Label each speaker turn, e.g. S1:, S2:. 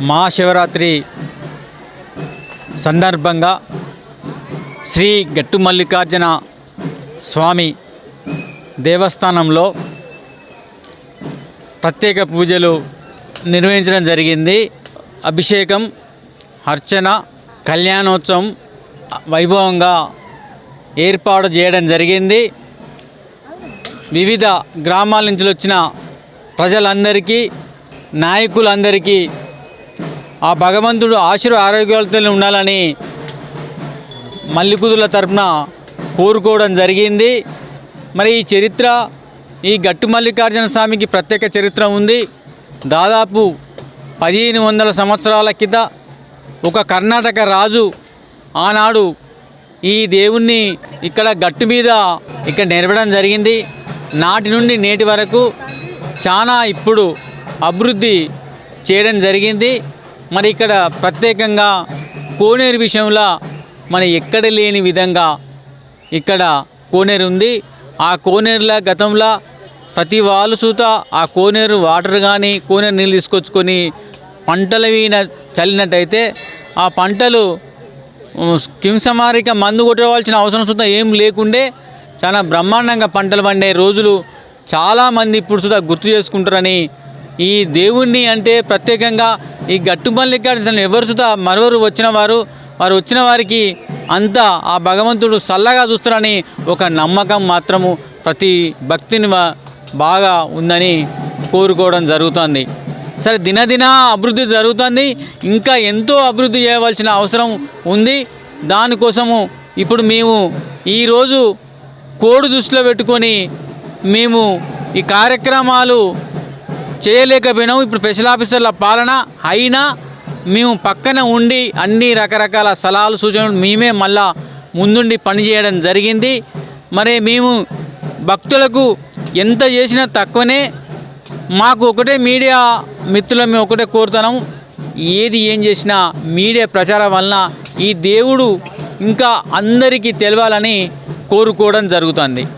S1: మహాశివరాత్రి సందర్భంగా శ్రీ గట్టు మల్లికార్జున స్వామి దేవస్థానంలో ప్రత్యేక పూజలు నిర్వహించడం జరిగింది. అభిషేకం అర్చన కళ్యాణోత్సవం వైభవంగా ఏర్పాటు చేయడం జరిగింది. వివిధ గ్రామాల నుంచి వచ్చిన ప్రజలందరికీ నాయకులందరికీ ఆ భగవంతుడు ఆశీర్వ ఆరోగ్యాలతో ఉండాలని మల్లికుదుల తరపున కోరుకోవడం జరిగింది. మరి ఈ చరిత్ర ఈ గట్టు మల్లికార్జున స్వామికి ప్రత్యేక చరిత్ర ఉంది. దాదాపు పదిహేను వందల సంవత్సరాల కింద ఒక కర్ణాటక రాజు ఆనాడు ఈ దేవుణ్ణి ఇక్కడ గట్టు మీద ఇక్కడ నిలవడం జరిగింది. నాటి నుండి నేటి వరకు చాలా ఇప్పుడు అభివృద్ధి చేయడం జరిగింది. మరి ఇక్కడ ప్రత్యేకంగా కోనేరు విషయంలో మన ఎక్కడ లేని విధంగా ఇక్కడ కోనేరు ఉంది. ఆ కోనేరులో గతంలో ప్రతి వాళ్ళు సూత ఆ కోనేరు వాటర్ కానీ కోనేరు నీళ్ళు తీసుకొచ్చుకొని పంటలు వీన చల్లినట్టయితే ఆ పంటలు కింసమారిక మందు కొట్టవలసిన అవసరం సుతా ఏం లేకుండే చాలా బ్రహ్మాండంగా పంటలు పండే రోజులు చాలామంది ఇప్పుడు సుతా గుర్తు చేసుకుంటారని ఈ దేవుణ్ణి అంటే ప్రత్యేకంగా ఈ గట్టుమల్లికార్జున ఎవరు సుధా మరొకరు వచ్చిన వారు వారు వచ్చిన వారికి అంతా ఆ భగవంతుడు చల్లగా చూస్తారని ఒక నమ్మకం మాత్రము ప్రతి భక్తిని బాగా ఉందని కోరుకోవడం జరుగుతుంది. సరే దినదిన అభివృద్ధి జరుగుతుంది. ఇంకా ఎంతో అభివృద్ధి చేయవలసిన అవసరం ఉంది. దానికోసము ఇప్పుడు మేము ఈరోజు కోడు దృష్టిలో పెట్టుకొని మేము ఈ కార్యక్రమాలు చేయలేకపోయినాము. ఇప్పుడు స్పెషల్ ఆఫీసర్ల పాలన అయినా మేము పక్కన ఉండి అన్ని రకరకాల సలహాలు సూచనలు మేమే మళ్ళా ముందుండి పనిచేయడం జరిగింది. మరి మేము భక్తులకు ఎంత చేసినా తక్కువనే. మాకు ఒకటే మీడియా మిత్రులు మేము ఒకటే కోరుతున్నాము. ఏది ఏం చేసినా మీడియా ప్రచారం వలన ఈ దేవుడు ఇంకా అందరికీ తెలవాలని కోరుకోవడం జరుగుతుంది.